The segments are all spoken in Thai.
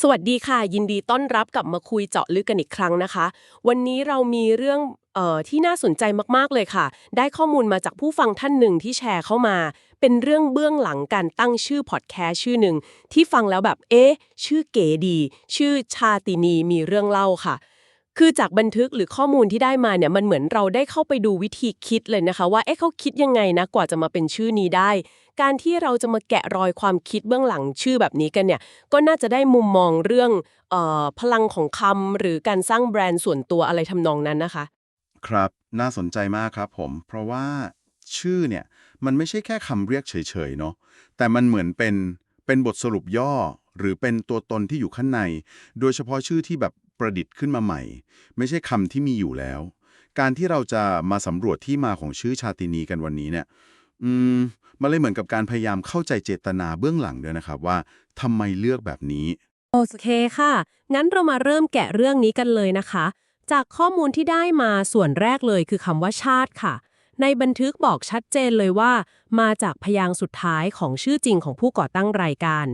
สวัสดีค่ะ ยินดีต้อนรับกลับมาคุยเจาะลึกกันอีกครั้งนะคะ วันนี้เรามีเรื่องเอ่อที่น่าสนใจมากๆเลยค่ะ ได้ข้อมูลมาจากผู้ฟังท่านหนึ่งที่แชร์เข้ามา เป็นเรื่องเบื้องหลังการตั้งชื่อพอดแคสต์ชื่อหนึ่งที่ฟังแล้วแบบเอ๊ะ ชื่อเก๋ดี ชื่อชาตินีมีเรื่องเล่าค่ะ คือจากบันทึกหรือข้อมูลที่ได้มาเนี่ยมันเหมือนเราได้เข้าไปดูวิธีคิดเลยนะคะว่าเอ๊ะเขาคิดยังไงนะกว่าจะมาเป็นชื่อนี้ได้ การที่เราจะมาแกะรอยความคิดเบื้องหลังชื่อแบบนี้กันเนี่ยก็น่าจะได้มุมมองเรื่องเออพลังของคำหรือการสร้างแบรนด์ส่วนตัวอะไรทำนองนั้นนะคะ ครับน่าสนใจมากครับผม เพราะว่าชื่อเนี่ยมันไม่ใช่แค่คำเรียกเฉยๆเนาะแต่มันเหมือนเป็นเป็นบทสรุปย่อหรือเป็นตัวตนที่อยู่ข้างใน โดยเฉพาะชื่อที่แบบ ประดิษฐ์ขึ้นมาใหม่ ไม่ใช่คำที่มีอยู่แล้ว การที่เราจะมาสำรวจที่มาของชื่อชาตินีกันวันนี้เนี่ยอืมมันเลยเหมือนกับการพยายามเข้าใจเจตนาเบื้องหลังด้วยนะครับว่าทำไมเลือกแบบนี้ โอเคค่ะ งั้นเรามาเริ่มแกะเรื่องนี้กันเลยนะคะ จากข้อมูลที่ได้มาส่วนแรกเลยคือคำว่าชาติค่ะ ในบันทึกบอกชัดเจนเลยว่า มาจากพยางค์สุดท้ายของชื่อจริงของผู้ก่อตั้งรายการ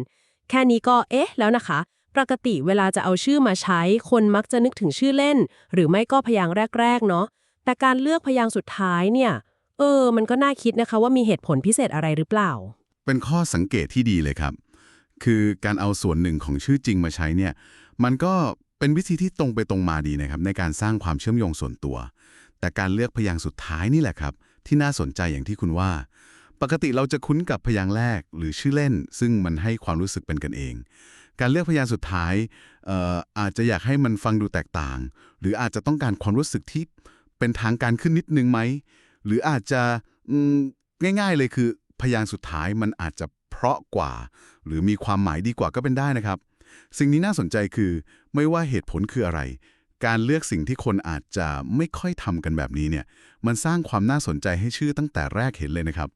แค่นี้ก็เอ๊ะแล้วนะคะ ปกติเวลาจะเอาชื่อมาใช้ คนมักจะนึกถึงชื่อเล่น หรือไม่ก็พยางค์แรก ๆ เนาะแต่การเลือกพยางค์สุดท้ายเนี่ย เออ มันก็น่าคิดนะคะว่ามีเหตุผลพิเศษอะไรหรือเปล่า เป็นข้อสังเกตที่ดีเลยครับ คือการเอาส่วนหนึ่งของชื่อจริงมาใช้เนี่ย มันก็เป็นวิธีที่ตรงไปตรงมาดีนะครับในการสร้างความเชื่อมโยงส่วนตัว แต่การเลือกพยางค์สุดท้ายนี่แหละครับ ที่น่าสนใจอย่างที่คุณว่า ปกติเราจะคุ้นกับพยางค์แรกหรือชื่อเล่น ซึ่งมันให้ความรู้สึกเป็นกันเอง การเลือกพยางค์สุดท้ายอาจจะอยากให้มันฟังดูแตกต่าง หรืออาจจะต้องการความรู้สึกที่เป็นทางการขึ้นนิดนึงไหม หรืออาจจะง่าย ๆเลยคือพยางค์สุดท้ายมันอาจจะเพราะกว่า หรือมีความหมายดีกว่าก็เป็นได้นะครับ สิ่งนี้น่าสนใจคือไม่ว่าเหตุผลคืออะไร การเลือกสิ่งที่คนอาจจะไม่ค่อยทำกันแบบนี้เนี่ยมันสร้างความน่าสนใจให้ชื่อตั้งแต่แรกเห็นเลยนะครับ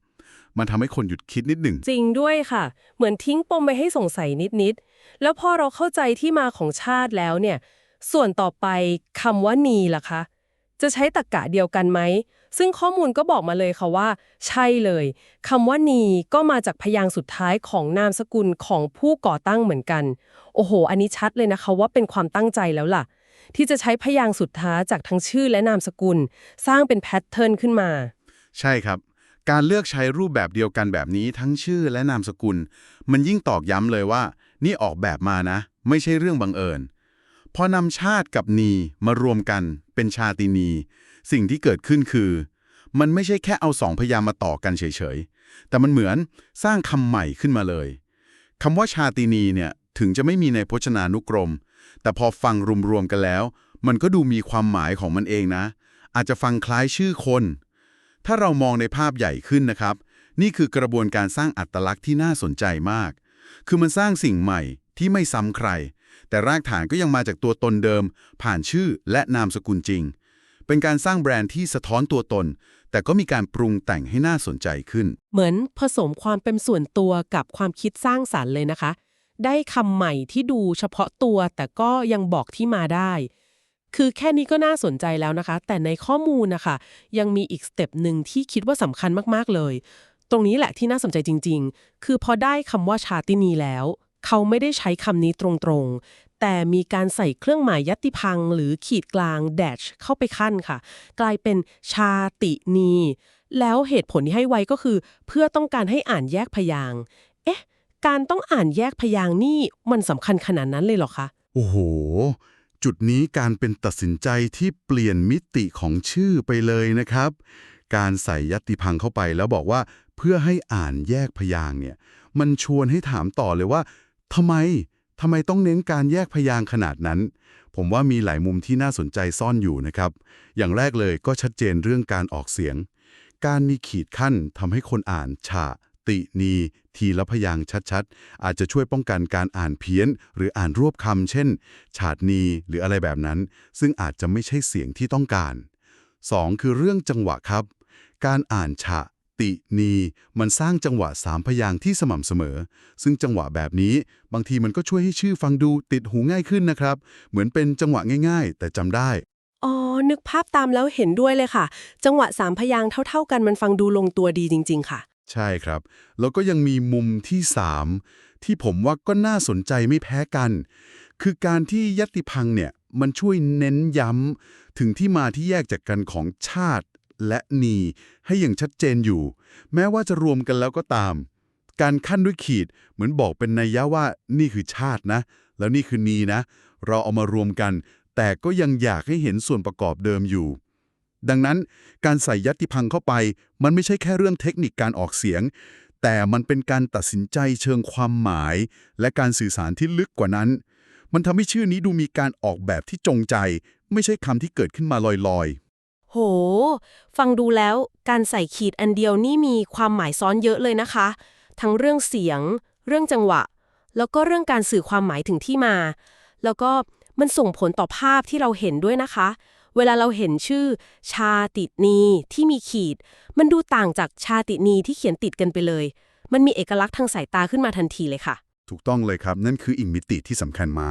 มันทำให้คนหยุดคิดนิดหนึ่ง จริงด้วยค่ะ เหมือนทิ้งปมไปให้สงสัยนิดๆ แล้วพอเราเข้าใจที่มาของชาติแล้วเนี่ย ส่วนต่อไปคำว่านีล่ะคะ จะใช้ตรกกะเดียวกันไหม ซึ่งข้อมูลก็บอกมาเลยค่ะว่า ใช่เลยคำว่านีก็มาจากพยางค์สุดท้ายของนามสกุลของผู้ก่อตั้งเหมือนกัน โอ้โห อันนี้ชัดเลยนะคะว่าเป็นความตั้งใจแล้วล่ะ ที่จะใช้พยางค์สุดท้ายจากทั้งชื่อและนามสกุล สร้างเป็นแพทเทิร์นขึ้นมา ใช่ครับ การเลือกใช้รูปแบบเดียวกันแบบนี้ทั้งชื่อและนามสกุล มันยิ่งตอกย้ำเลยว่า นี่ออกแบบมานะ ไม่ใช่เรื่องบังเอิญ พอนำชาติกับนีมารวมกันเป็นชาตินี สิ่งที่เกิดขึ้นคือ มันไม่ใช่แค่เอาสองพยางมาต่อกันเฉยๆ แต่มันเหมือนสร้างคำใหม่ขึ้นมาเลยคำว่าชาตินีเนี่ยถึงจะไม่มีในพจนานุกรม แต่พอฟังรวมๆกันแล้ว มันก็ดูมีความหมายของมันเองนะ อาจจะฟังคล้ายชื่อคน ถ้าเรามองในภาพใหญ่ขึ้นนะครับ นี่คือกระบวนการสร้างอัตลักษณ์ที่น่าสนใจมาก คือมันสร้างสิ่งใหม่ที่ไม่ซ้ำใคร แต่รากฐานก็ยังมาจากตัวตนเดิม ผ่านชื่อและนามสกุลจริง เป็นการสร้างแบรนด์ที่สะท้อนตัวตน แต่ก็มีการปรุงแต่งให้น่าสนใจขึ้น เหมือนผสมความเป็นส่วนตัวกับความคิดสร้างสารรค์เลยนะคะ ได้คำใหม่ที่ดูเฉพาะตัวแต่ก็ยังบอกที่มาได้ คือแค่นี้ก็น่าสนใจแล้วนะคะ แต่ในข้อมูลนะคะยังมีอีกสเต็ปหนึ่งที่คิดว่าสำคัญมากๆเลย ตรงนี้แหละที่น่าสนใจจริง ๆ คือพอได้คำว่าชาตินีแล้ว เขาไม่ได้ใช้คำนี้ตรงๆ แต่มีการใส่เครื่องหมายยัตติพังหรือขีดกลาง dash เข้าไปขั้นค่ะ กลายเป็นชาตินี แล้วเหตุผลที่ให้ไว้ก็คือ เพื่อต้องการให้อ่านแยกพยางเอ๊ะ การต้องอ่านแยกพยางนี่มันสำคัญขนาดนั้นเลยเหรอคะ โอ้โห จุดนี้การเป็นตัดสินใจที่เปลี่ยนมิติของชื่อไปเลยนะครับ การใส่ยัตติพังเข้าไปแล้วบอกว่าเพื่อให้อ่านแยกพยางเนี่ย มันชวนให้ถามต่อเลยว่าทำไมทำไมต้องเน้นการแยกพยางขนาดนั้น ผมว่ามีหลายมุมที่น่าสนใจซ่อนอยู่นะครับ อย่างแรกเลยก็ชัดเจนเรื่องการออกเสียง การมีขีดขั้นทำให้คนอ่านฉะ ตินี ทีละพยางชัดๆ อาจจะช่วยป้องกันการอ่านเพี้ยน หรืออ่านรวบคำเช่น ฉาดนีหรืออะไรแบบนั้น ซึ่งอาจจะไม่ใช่เสียงที่ต้องการ 2. คือเรื่องจังหวะครับ การอ่านฉะตินี มันสร้างจังหวะสามพยางที่สม่ำเสมอ ซึ่งจังหวะแบบนี้ บางทีมันก็ช่วยให้ชื่อฟังดูติดหูง่ายขึ้นนะครับ เหมือนเป็นจังหวะง่ายๆ แต่จำได้ อ๋อ นึกภาพตามแล้วเห็นด้วยเลยค่ะ จังหวะสามพยางค์เท่า ๆ กันมันฟังดูลงตัวดีจริง ๆ ค่ะ ใช่ครับ แล้วก็ยังมีมุมที่ที่ผมว่าก็น่าสนใจไม่แพ้กัน คือการที่ยติพังเนี่ยมันช่วยเน้นย้ำถึงที่มาที่แยกจากกันของชาติและนีให้อย่างชัดเจนอยู่ แม้ว่าจะรวมกันแล้วก็ตาม การขั้นด้วยขีดเหมือนบอกเป็นนัยยะว่านี่คือชาตินะ แล้วนี่คือนีนะ เราเอามารวมกัน แต่ก็ยังอยากให้เห็นส่วนประกอบเดิมอยู่ ดังนั้นการใส่ยัตติพังเข้าไป มันไม่ใช่แค่เรื่องเทคนิคการออกเสียง แต่มันเป็นการตัดสินใจเชิงความหมาย และการสื่อสารที่ลึกกว่านั้น มันทำให้ชื่อนี้ดูมีการออกแบบที่จงใจ ไม่ใช่คำที่เกิดขึ้นมาลอยโห ฟังดูแล้วการใส่ขีดอันเดียวนี่มีความหมายซ้อนเยอะเลยนะคะ ทั้งเรื่องเสียง เรื่องจังหวะ แล้วก็เรื่องการสื่อความหมายถึงที่มา แล้วก็มันส่งผลต่อภาพที่เราเห็นด้วยนะคะ เวลาเราเห็นชื่อ ชาตินีที่มีขีด มันดูต่างจากชาตินีที่เขียนติดกันไปเลย มันมีเอกลักษณ์ทางสายตาขึ้นมาทันทีเลยค่ะ ถูกต้องเลยครับ นั่นคืออีกมิติที่สำคัญมา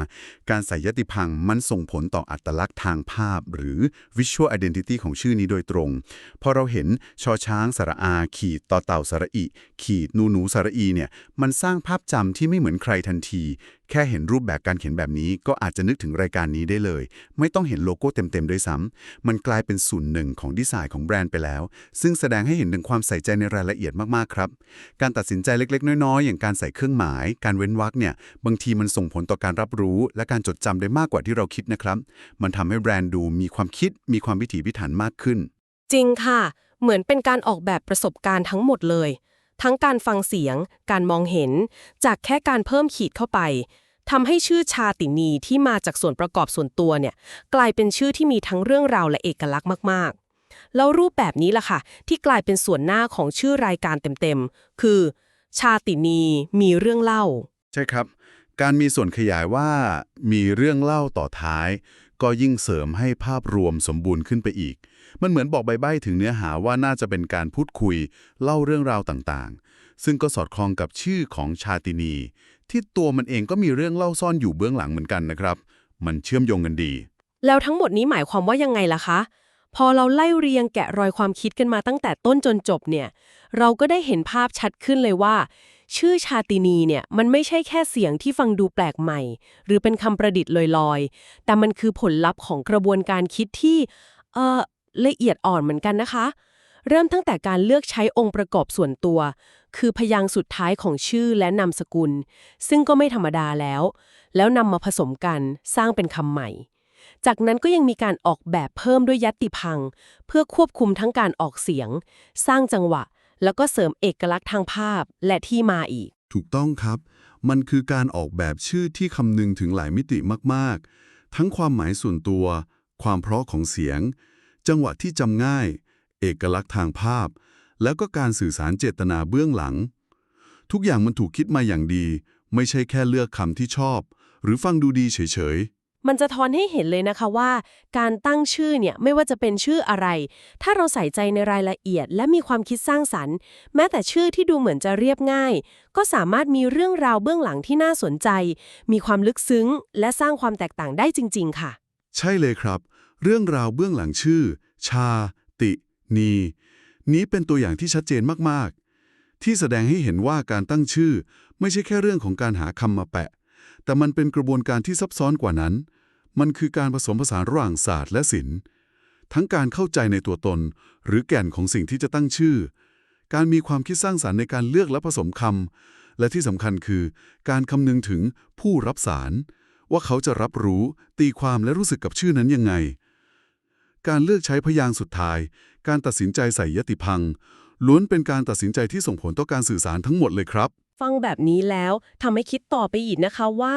การใส่ยติพังมันส่งผลต่ออัตลักษณ์ทางภาพ หรือ visual identity ของชื่อนี้โดยตรง พอเราเห็นชอช้างสระอา ขีดต่อเต่าสระอิ ขีดนูหนูสระอีเนี่ย มันสร้างภาพจำที่ไม่เหมือนใครทันที แค่เห็นรูปแบบการเขียนแบบนี้ ก็อาจจะนึกถึงรายการนี้ได้เลย ไม่ต้องเห็นโลโก้เต็มๆด้วยซ้ำมันกลายเป็นส่วนหนึ่งของดีไซน์ของแบรนด์ไปแล้ว ซึ่งแสดงให้เห็นถึงความใส่ใจในรายละเอียดมากๆครับ การตัดสินใจเล็ก ๆ น้อยๆอย่างการใส่เครื่องหมาย การเว้นวรรคเนี่ยบางทีมันส่งผลต่อการรับรู้ และการจดจำได้มากกว่าที่เราคิดนะครับ มันทำให้แบรนด์ดูมีความคิดมีความพิถีพิถันมากขึ้น จริงค่ะ เหมือนเป็นการออกแบบประสบการณ์ทั้งหมดเลย ทั้งการฟังเสียง การมองเห็น จากแค่การเพิ่มขีดเข้าไปทำให้ชื่อชาตินีที่มาจากส่วนประกอบส่วนตัวเนี่ยกลายเป็นชื่อที่มีทั้งเรื่องราวและเอกลักษณ์มาก ๆ แล้วรูปแบบนี้ล่ะค่ะ ที่กลายเป็นส่วนหน้าของชื่อรายการเต็ม ๆ คือ ชาตินีมีเรื่องเล่า ใช่ครับ การมีส่วนขยายว่ามีเรื่องเล่าต่อท้าย ก็ยิ่งเสริมให้ภาพรวมสมบูรณ์ขึ้นไปอีก มันเหมือนบอกใบๆถึงเนื้อหาว่าน่าจะเป็นการพูดคุย เล่าเรื่องราวต่างๆ ซึ่งก็สอดคล้องกับชื่อของชาตินี ที่ตัวมันเองก็มีเรื่องเล่าซ่อนอยู่เบื้องหลังเหมือนกันนะครับ มันเชื่อมโยงกันดี แล้วทั้งหมดนี้หมายความว่ายังไงล่ะคะ พอเราไล่เรียงแกะรอยความคิดกันมาตั้งแต่ต้นจนจบเนี่ย เราก็ได้เห็นภาพชัดขึ้นเลยว่า ชื่อชาตินีเนี่ยมันไม่ใช่แค่เสียงที่ฟังดูแปลกใหม่ หรือเป็นคำประดิษฐ์ลอยๆ แต่มันคือผลลัพธ์ของกระบวนการคิดที่เออละเอียดอ่อนเหมือนกันนะคะ เริ่มตั้งแต่การเลือกใช้องค์ประกอบส่วนตัว คือพยางค์สุดท้ายของชื่อและนามสกุล ซึ่งก็ไม่ธรรมดาแล้ว แล้วนำมาผสมกันสร้างเป็นคำใหม่ จากนั้นก็ยังมีการออกแบบเพิ่มด้วยยัตติพัง เพื่อควบคุมทั้งการออกเสียง สร้างจังหวะ แล้วก็เสริมเอกลักษณ์ทางภาพและที่มาอีก ถูกต้องครับ มันคือการออกแบบชื่อที่คำนึงถึงหลายมิติมาก ๆ ทั้งความหมายส่วนตัว ความเพราะของเสียง จังหวะที่จำง่าย เอกลักษณ์ทางภาพ แล้วก็การสื่อสารเจตนาเบื้องหลัง ทุกอย่างมันถูกคิดมาอย่างดี ไม่ใช่แค่เลือกคำที่ชอบ หรือฟังดูดีเฉย มันจะทอนให้เห็นเลยนะคะว่า การตั้งชื่อเนี่ยไม่ว่าจะเป็นชื่ออะไร ถ้าเราใส่ใจในรายละเอียด และมีความคิดสร้างสรรค์ แม้แต่ชื่อที่ดูเหมือนจะเรียบง่าย ก็สามารถมีเรื่องราวเบื้องหลังที่น่าสนใจ มีความลึกซึ้ง และสร้างความแตกต่างได้จริง ๆ ค่ะ ใช่เลยครับ เรื่องราวเบื้องหลังชื่อ ชา ติ นี นี้เป็นตัวอย่างที่ชัดเจนมากๆ ที่แสดงให้เห็นว่าการตั้งชื่อ ไม่ใช่แค่เรื่องของการหาคำมาแปะแต่มันเป็นกระบวนการที่ซับซ้อนกว่านั้น มันคือการผสมผสานระหว่างศาสตร์และศิลป์ทั้งการเข้าใจในตัวตน หรือแก่นของสิ่งที่จะตั้งชื่อ การมีความคิดสร้างสารรค์ในการเลือกและผสมคำ และที่สำคัญคือ การคำนึงถึงผู้รับสาร ว่าเขาจะรับรู้ ตีความและรู้สึกกับชื่อนั้นยังไง การเลือกใช้พยางสุดท้าย การตัดสินใจใส่ยติพังล้วนเป็นการตัดสินใจที่ส่งผลต่อการสื่อสารทั้งหมดเลยครับ ฟังแบบนี้แล้วทำให้คิดต่อไปอีกนะคะว่า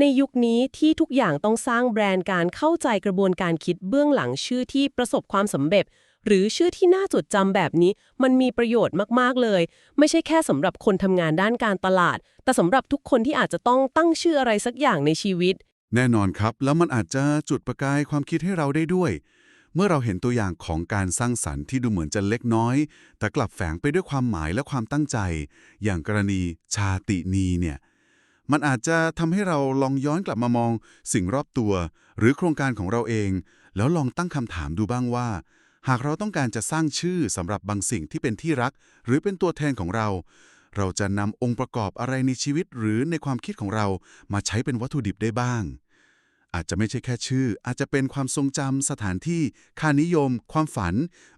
ในยุคนี้ที่ทุกอย่างต้องสร้างแบรนด์การเข้าใจกระบวนการคิดเบื้องหลังชื่อที่ประสบความสำเร็จ หรือชื่อที่น่าจดจำแบบนี้ มันมีประโยชน์มากๆเลย ไม่ใช่แค่สำหรับคนทำงานด้านการตลาด แต่สำหรับทุกคนที่อาจจะต้องตั้งชื่ออะไรสักอย่างในชีวิต แน่นอนครับ แล้วมันอาจจะจุดประกายความคิดให้เราได้ด้วย มื่อเราเห็นตัวอย่างของการสร้างสรรค์ที่ดูเหมือนจะเล็กน้อย แต่กลับแฝงไปด้วยความหมายและความตั้งใจ อย่างกรณีชาตินีเนี่ยมันอาจจะทำให้เราลองย้อนกลับมามองสิ่งรอบตัว หรือโครงการของเราเอง แล้วลองตั้งคำถามดูบ้างว่า หากเราต้องการจะสร้างชื่อสำหรับบางสิ่งที่เป็นที่รัก หรือเป็นตัวแทนของเรา เราจะนำองค์ประกอบอะไรในชีวิตหรือในความคิดของเรามาใช้เป็นวัตถุดิบได้บ้าง อาจจะไม่ใช่แค่ชื่อ อาจจะเป็นความทรงจำสถานที่ ค่านิยม ความฝัน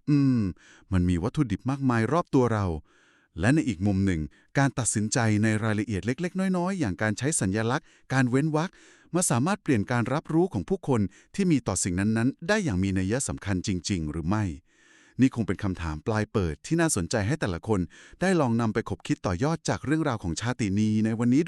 อืม มันมีวัตถุดิบมากมายรอบตัวเรา และในอีกมุมหนึ่ง การตัดสินใจในรายละเอียดเล็ก ๆ น้อยๆ อย่างการใช้สัญญลักษณ์ การเว้นวรรคมาสามารถเปลี่ยนการรับรู้ของผู้คนที่มีต่อสิ่งนั้นๆ ได้อย่างมีนัยสำคัญจริง ๆ หรือไม่ นี่คงเป็นคำถามปลายเปิดที่น่าสนใจให้แต่ละคน ได้ลองนำไปคบคิดต่อยอดจากเรื่องราวของชาตินีในวันนี้